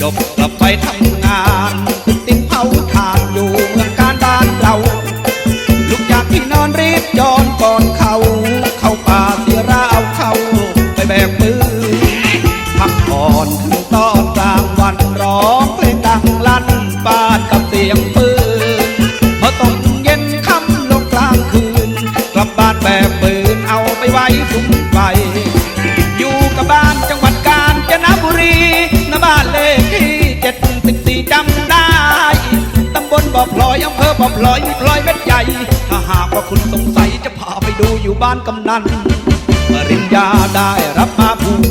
จบกลับไปทำงาน ติดเผาทานอยู่เมืองการบ้านเรา ลุกจากที่นอนรีบย้อนก่อนเขา เข้าป่าเสียราวเข้าไปแบกมือพักผ่อนถึงตอนกลางวันร้องเพลงดังลั่นปานกับเสียงปืนพอตกเย็นค่ำลงกลางคืน กลับบ้านแบกปืนเอาไปไว้สุมไฟ อพลอยอำเภอบ่อพลอยมีพลอยเม็ดใหญ่ ถ้าหากว่าคุณสงสัยจะพาไปดูอยู่บ้านกำนันปริญญาได้รับมาภูมิ